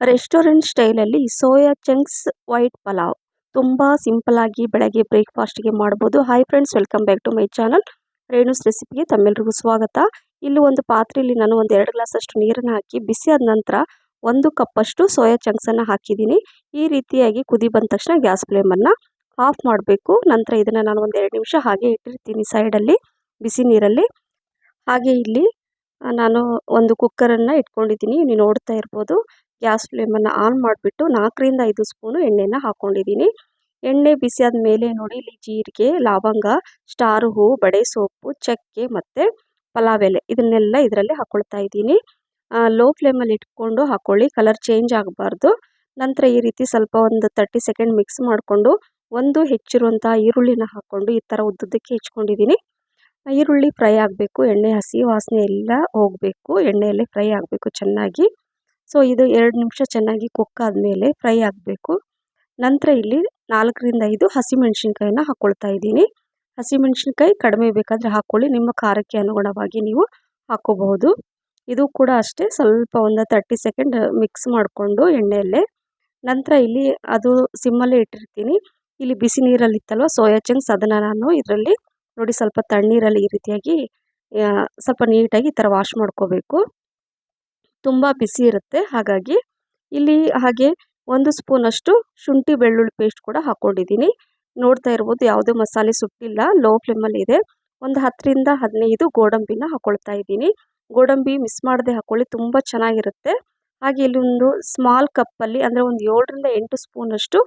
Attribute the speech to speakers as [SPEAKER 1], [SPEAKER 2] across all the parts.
[SPEAKER 1] Restaurant ಸ್ಟೈಲಲ್ಲಿ soya chunks white pulao. ತುಂಬ ಸಿಂಪಲ್ಲಾಗಿ ಬೆಳಗ್ಗೆ ಬ್ರೇಕ್ಫಾಸ್ಟ್ಗೆ ಮಾಡ್ಬೋದು. Hi friends welcome back to my channel Renu's ರೆಸಿಪಿಗೆ ತಮ್ಮೆಲ್ರಿಗೂ ಸ್ವಾಗತ. ಇಲ್ಲಿ ಒಂದು ಪಾತ್ರೆಯಲ್ಲಿ ನಾನು ಒಂದು ಎರಡು ಗ್ಲಾಸ್ ಅಷ್ಟು ನೀರನ್ನು ಹಾಕಿ ಬಿಸಿ ಆದ ನಂತರ ಒಂದು ಕಪ್ಪಷ್ಟು ಸೋಯಾ ಚಂಕ್ಸನ್ನು ಹಾಕಿದ್ದೀನಿ. ಈ ರೀತಿಯಾಗಿ ಕುದಿ ಬಂದ ತಕ್ಷಣ ಗ್ಯಾಸ್ ಫ್ಲೇಮನ್ನು ಆಫ್ ಮಾಡಬೇಕು. ನಂತರ ಇದನ್ನು ನಾನು ಒಂದು ಎರಡು ನಿಮಿಷ ಹಾಗೆ ಇಟ್ಟಿರ್ತೀನಿ ಸೈಡಲ್ಲಿ, ಬಿಸಿ ನೀರಲ್ಲಿ. ಹಾಗೆ ಇಲ್ಲಿ ನಾನು ಒಂದು ಕುಕ್ಕರನ್ನು ಇಟ್ಕೊಂಡಿದ್ದೀನಿ. ನೀವು ನೋಡ್ತಾ ಇರ್ಬೋದು. ಗ್ಯಾಸ್ ಫ್ಲೇಮನ್ನು ಆನ್ ಮಾಡಿಬಿಟ್ಟು ನಾಲ್ಕರಿಂದ ಐದು ಸ್ಪೂನು ಎಣ್ಣೆನ ಹಾಕ್ಕೊಂಡಿದ್ದೀನಿ ಎಣ್ಣೆ ಬಿಸಿ ಮೇಲೆ ನೋಡಿ, ಇಲ್ಲಿ ಜೀರಿಗೆ, ಲವಂಗ, ಸ್ಟಾರ್ ಹೂವು ಬಡೆ ಸೋಪು, ಚಕ್ಕೆ ಮತ್ತು ಪಲಾವ್ ಎಲೆ. ಇದನ್ನೆಲ್ಲ ಇದರಲ್ಲಿ ಹಾಕ್ಕೊಳ್ತಾ ಇದ್ದೀನಿ. ಲೋ ಫ್ಲೇಮಲ್ಲಿ ಇಟ್ಕೊಂಡು ಹಾಕ್ಕೊಳ್ಳಿ ಕಲರ್ ಚೇಂಜ್ ಆಗಬಾರ್ದು. ನಂತರ ಈ ರೀತಿ ಸ್ವಲ್ಪ ಒಂದು ತರ್ಟಿ ಸೆಕೆಂಡ್ ಮಿಕ್ಸ್ ಮಾಡಿಕೊಂಡು ಒಂದು ಹೆಚ್ಚಿರುವಂಥ ಈರುಳ್ಳಿನ ಹಾಕ್ಕೊಂಡು ಈ ಥರ ಉದ್ದುದ್ದಕ್ಕೆ ಹೆಚ್ಕೊಂಡಿದ್ದೀನಿ. ಈರುಳ್ಳಿ ಫ್ರೈ ಆಗಬೇಕು, ಎಣ್ಣೆ ಹಸಿ ವಾಸನೆ ಎಲ್ಲ ಹೋಗಬೇಕು, ಎಣ್ಣೆಯಲ್ಲೇ ಫ್ರೈ ಆಗಬೇಕು ಚೆನ್ನಾಗಿ. ಸೊ ಇದು ಎರಡು ನಿಮಿಷ ಚೆನ್ನಾಗಿ ಕುಕ್ ಆದಮೇಲೆ ಫ್ರೈ ಆಗಬೇಕು. ನಂತರ ಇಲ್ಲಿ ನಾಲ್ಕರಿಂದ ಐದು ಹಸಿಮೆಣ್ಸಿನ್ಕಾಯಿನ ಹಾಕ್ಕೊಳ್ತಾ ಇದ್ದೀನಿ. ಹಸಿಮೆಣ್ಸಿನ್ಕಾಯಿ ಕಡಿಮೆ ಬೇಕಾದರೆ ಹಾಕ್ಕೊಳ್ಳಿ ನಿಮ್ಮ ಖಾರಕ್ಕೆ ಅನುಗುಣವಾಗಿ ನೀವು ಹಾಕ್ಕೋಬಹುದು ಇದು ಕೂಡ ಅಷ್ಟೇ, ಸ್ವಲ್ಪ ಒಂದು ತರ್ಟಿ ಸೆಕೆಂಡ್ ಮಿಕ್ಸ್ ಮಾಡಿಕೊಂಡು ಎಣ್ಣೆಯಲ್ಲೇ. ನಂತರ ಇಲ್ಲಿ ಅದು ಸಿಮ್ಮಲ್ಲೇ ಇಟ್ಟಿರ್ತೀನಿ. ಇಲ್ಲಿ ಬಿಸಿ ನೀರಲ್ಲಿ ಇತ್ತಲ್ವ ಸೋಯಾ ಚಂಕ್ಸ್ ಅದನ್ನು ನಾನು ಇದರಲ್ಲಿ ನೋಡಿ ಸ್ವಲ್ಪ ತಣ್ಣೀರಲ್ಲಿ ಈ ರೀತಿಯಾಗಿ ಸ್ವಲ್ಪ ನೀಟಾಗಿ ಈ ಥರ ವಾಶ್ ಮಾಡ್ಕೋಬೇಕು. ತುಂಬ ಬಿಸಿ ಇರುತ್ತೆ. ಹಾಗಾಗಿ ಇಲ್ಲಿ ಹಾಗೆ ಒಂದು ಸ್ಪೂನಷ್ಟು ಶುಂಠಿ ಬೆಳ್ಳುಳ್ಳಿ ಪೇಸ್ಟ್ ಕೂಡ ಹಾಕ್ಕೊಂಡಿದ್ದೀನಿ ನೋಡ್ತಾ ಇರ್ಬೋದು ಯಾವುದೇ ಮಸಾಲೆ ಸುಟ್ಟಿಲ್ಲ ಲೋ ಫ್ಲೇಮಲ್ಲಿ ಇದೆ. ಒಂದು ಹತ್ತರಿಂದ ಹದಿನೈದು ಗೋಡಂಬಿನ ಹಾಕ್ಕೊಳ್ತಾ ಇದ್ದೀನಿ. ಗೋಡಂಬಿ ಮಿಸ್ ಮಾಡದೆ ಹಾಕ್ಕೊಳ್ಳಿ ತುಂಬ ಚೆನ್ನಾಗಿರುತ್ತೆ. ಹಾಗೆ ಇಲ್ಲಿ ಒಂದು ಸ್ಮಾಲ್ ಕಪ್ಪಲ್ಲಿ ಅಂದರೆ ಒಂದು ಏಳರಿಂದ ಎಂಟು ಸ್ಪೂನಷ್ಟು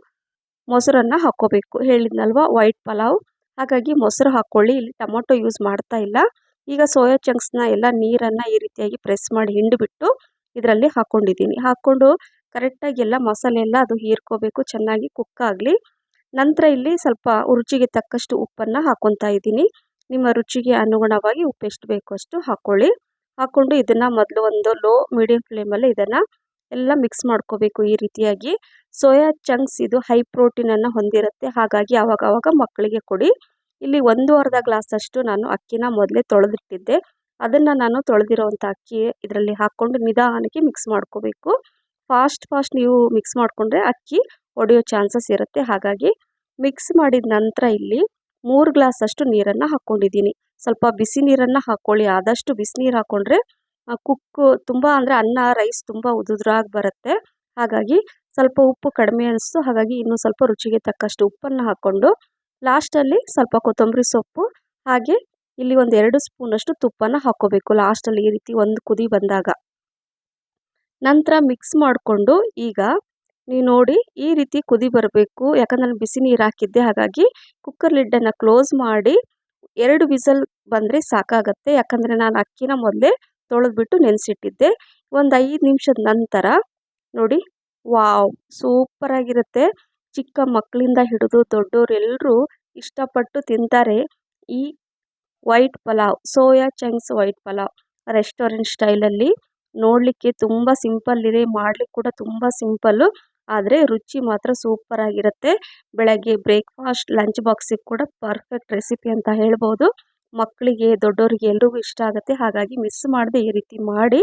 [SPEAKER 1] ಮೊಸರನ್ನು ಹಾಕ್ಕೋಬೇಕು. ಹೇಳಿದ್ನಲ್ವ ವೈಟ್ ಪಲಾವ್. ಹಾಗಾಗಿ ಮೊಸರು ಹಾಕ್ಕೊಳ್ಳಿ ಇಲ್ಲಿ ಟೊಮೊಟೊ ಯೂಸ್ ಮಾಡ್ತಾ ಇಲ್ಲ. ಈಗ ಸೋಯಾ ಚಂಕ್ಸ್ನ ಎಲ್ಲ ನೀರನ್ನು ಈ ರೀತಿಯಾಗಿ ಪ್ರೆಸ್ ಮಾಡಿ ಹಿಂಡಿಬಿಟ್ಟು ಇದರಲ್ಲಿ ಹಾಕ್ಕೊಂಡಿದ್ದೀನಿ ಹಾಕ್ಕೊಂಡು ಕರೆಕ್ಟಾಗಿ ಎಲ್ಲ ಮಸಾಲೆ ಎಲ್ಲ ಅದು ಹೀರ್ಕೋಬೇಕು, ಚೆನ್ನಾಗಿ ಕುಕ್ ಆಗಲಿ. ನಂತರ ಇಲ್ಲಿ ಸ್ವಲ್ಪ ರುಚಿಗೆ ತಕ್ಕಷ್ಟು ಉಪ್ಪನ್ನು ಹಾಕ್ಕೊತಾ ಇದ್ದೀನಿ. ನಿಮ್ಮ ರುಚಿಗೆ ಅನುಗುಣವಾಗಿ ಉಪ್ಪು ಎಷ್ಟು ಬೇಕೋ ಅಷ್ಟು ಹಾಕ್ಕೊಳ್ಳಿ ಹಾಕ್ಕೊಂಡು ಇದನ್ನು ಮೊದಲು ಒಂದು ಲೋ ಮೀಡಿಯಂ ಫ್ಲೇಮಲ್ಲಿ ಇದನ್ನು ಎಲ್ಲ ಮಿಕ್ಸ್ ಮಾಡ್ಕೋಬೇಕು ಈ ರೀತಿಯಾಗಿ. ಸೋಯಾ ಚಂಕ್ಸ್ ಇದು ಹೈ ಪ್ರೋಟೀನನ್ನು ಹೊಂದಿರುತ್ತೆ. ಹಾಗಾಗಿ ಆವಾಗವಾಗ ಮಕ್ಕಳಿಗೆ ಕೊಡಿ. ಇಲ್ಲಿ ಒಂದು ಅರ್ಧ ಗ್ಲಾಸಷ್ಟು ನಾನು ಅಕ್ಕಿನ ಮೊದಲೇ ತೊಳೆದಿಟ್ಟಿದ್ದೆ. ಅದನ್ನು ನಾನು ತೊಳೆದಿರೋವಂಥ ಅಕ್ಕಿ ಇದರಲ್ಲಿ ಹಾಕ್ಕೊಂಡು ನಿಧಾನಕ್ಕೆ ಮಿಕ್ಸ್ ಮಾಡ್ಕೋಬೇಕು. ಫಾಸ್ಟ್ ಫಾಸ್ಟ್ ನೀವು ಮಿಕ್ಸ್ ಮಾಡಿಕೊಂಡ್ರೆ ಅಕ್ಕಿ ಒಡೆಯೋ ಚಾನ್ಸಸ್ ಇರುತ್ತೆ. ಹಾಗಾಗಿ ಮಿಕ್ಸ್ ಮಾಡಿದ ನಂತರ ಇಲ್ಲಿ ಮೂರು ಗ್ಲಾಸಷ್ಟು ನೀರನ್ನು ಹಾಕ್ಕೊಂಡಿದ್ದೀನಿ ಸ್ವಲ್ಪ ಬಿಸಿ ನೀರನ್ನು ಹಾಕ್ಕೊಳ್ಳಿ ಆದಷ್ಟು ಬಿಸಿನೀರು ಹಾಕ್ಕೊಂಡ್ರೆ ಕುಕ್ಕು ತುಂಬ ಅಂದರೆ ಅನ್ನ ರೈಸ್ ತುಂಬ ಉದುರಾಗಿ ಬರುತ್ತೆ. ಹಾಗಾಗಿ ಸ್ವಲ್ಪ ಉಪ್ಪು ಕಡಿಮೆ ಅನಿಸ್ತು. ಹಾಗಾಗಿ ಇನ್ನೂ ಸ್ವಲ್ಪ ರುಚಿಗೆ ತಕ್ಕಷ್ಟು ಉಪ್ಪನ್ನು ಹಾಕ್ಕೊಂಡು ಲಾಸ್ಟಲ್ಲಿ ಸ್ವಲ್ಪ ಕೊತ್ತಂಬರಿ ಸೊಪ್ಪು, ಹಾಗೆ ಇಲ್ಲಿ ಒಂದು ಎರಡು ಸ್ಪೂನಷ್ಟು ತುಪ್ಪನ ಹಾಕ್ಕೋಬೇಕು. ಲಾಸ್ಟಲ್ಲಿ ಈ ರೀತಿ ಒಂದು ಕುದಿ ಬಂದಾಗ. ನಂತರ ಮಿಕ್ಸ್ ಮಾಡಿಕೊಂಡು ಈಗ ನೀವು ನೋಡಿ ಈ ರೀತಿ ಕುದಿ ಬರಬೇಕು. ಯಾಕಂದ್ರೆ ನಾನು ಬಿಸಿ ನೀರು ಹಾಕಿದ್ದೆ. ಹಾಗಾಗಿ ಕುಕ್ಕರ್ ಲಿಡ್ಡನ್ನು ಕ್ಲೋಸ್ ಮಾಡಿ ಎರಡು ವಿಸಲ್ ಬಂದರೆ ಸಾಕಾಗತ್ತೆ. ಯಾಕಂದರೆ ನಾನು ಅಕ್ಕಿನ ಮೊದಲೇ ತೊಳೆದ್ಬಿಟ್ಟು ನೆನೆಸಿಟ್ಟಿದ್ದೆ. ಒಂದು ಐದು ನಿಮಿಷದ ನಂತರ ನೋಡಿ, ವಾವ್! ಸೂಪರಾಗಿರುತ್ತೆ ಚಿಕ್ಕ ಮಕ್ಕಳಿಂದ ಹಿಡಿದು ದೊಡ್ಡವರೆಲ್ಲರೂ ಇಷ್ಟಪಟ್ಟು ತಿಂತಾರೆ. ಈ white pulao, soya chunks white pulao restaurant ಸ್ಟೈಲಲ್ಲಿ ನೋಡಲಿಕ್ಕೆ ತುಂಬ ಸಿಂಪಲ್ ಇದೆ. ಮಾಡಲಿಕ್ಕೆ ಕೂಡ ತುಂಬ ಸಿಂಪಲ್ಲು, ಆದರೆ ರುಚಿ ಮಾತ್ರ ಸೂಪರಾಗಿರುತ್ತೆ ಬೆಳಗ್ಗೆ ಬ್ರೇಕ್ಫಾಸ್ಟ್, ಲಂಚ್ ಬಾಕ್ಸಿಗೆ ಕೂಡ ಪರ್ಫೆಕ್ಟ್ ರೆಸಿಪಿ ಅಂತ ಹೇಳ್ಬೋದು. ಮಕ್ಕಳಿಗೆ ದೊಡ್ಡವರಿಗೆ ಎಲ್ರಿಗೂ ಇಷ್ಟ ಆಗುತ್ತೆ. ಹಾಗಾಗಿ ಮಿಸ್ ಮಾಡದೆ ಈ ರೀತಿ ಮಾಡಿ.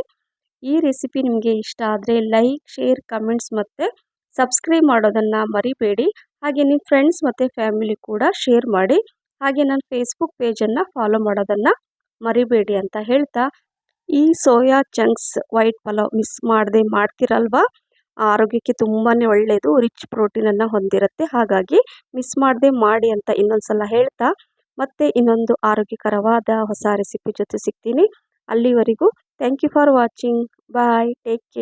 [SPEAKER 1] ಈ ರೆಸಿಪಿ ನಿಮಗೆ ಇಷ್ಟ ಆದರೆ ಲೈಕ್, ಶೇರ್, ಕಮೆಂಟ್ಸ್ ಮತ್ತು ಸಬ್ಸ್ಕ್ರೈಬ್ ಮಾಡೋದನ್ನು ಮರಿಬೇಡಿ. ಹಾಗೆ ನಿಮ್ಮ ಫ್ರೆಂಡ್ಸ್ ಮತ್ತು ಫ್ಯಾಮಿಲಿ ಕೂಡ ಶೇರ್ ಮಾಡಿ. ಹಾಗೆ ನನ್ನ ಫೇಸ್ಬುಕ್ ಪೇಜನ್ನು ಫಾಲೋ ಮಾಡೋದನ್ನು ಮರಿಬೇಡಿ ಅಂತ ಹೇಳ್ತಾ. ಈ soya chunks white pulao miss ಮಾಡದೆ ಮಾಡ್ತಿರಲ್ವಾ? ಆರೋಗ್ಯಕ್ಕೆ ತುಂಬಾ ಒಳ್ಳೆಯದು ರಿಚ್ ಪ್ರೋಟೀನನ್ನು ಹೊಂದಿರುತ್ತೆ. ಹಾಗಾಗಿ ಮಿಸ್ ಮಾಡದೆ ಮಾಡಿ ಅಂತ ಇನ್ನೊಂದು ಸಲ ಹೇಳ್ತಾ. ಮತ್ತೆ ಇನ್ನೊಂದು ಆರೋಗ್ಯಕರವಾದ ಹೊಸ ರೆಸಿಪಿ ಜೊತೆ ಸಿಗ್ತೀನಿ. ಅಲ್ಲಿವರೆಗೂ thank you for watching bye take care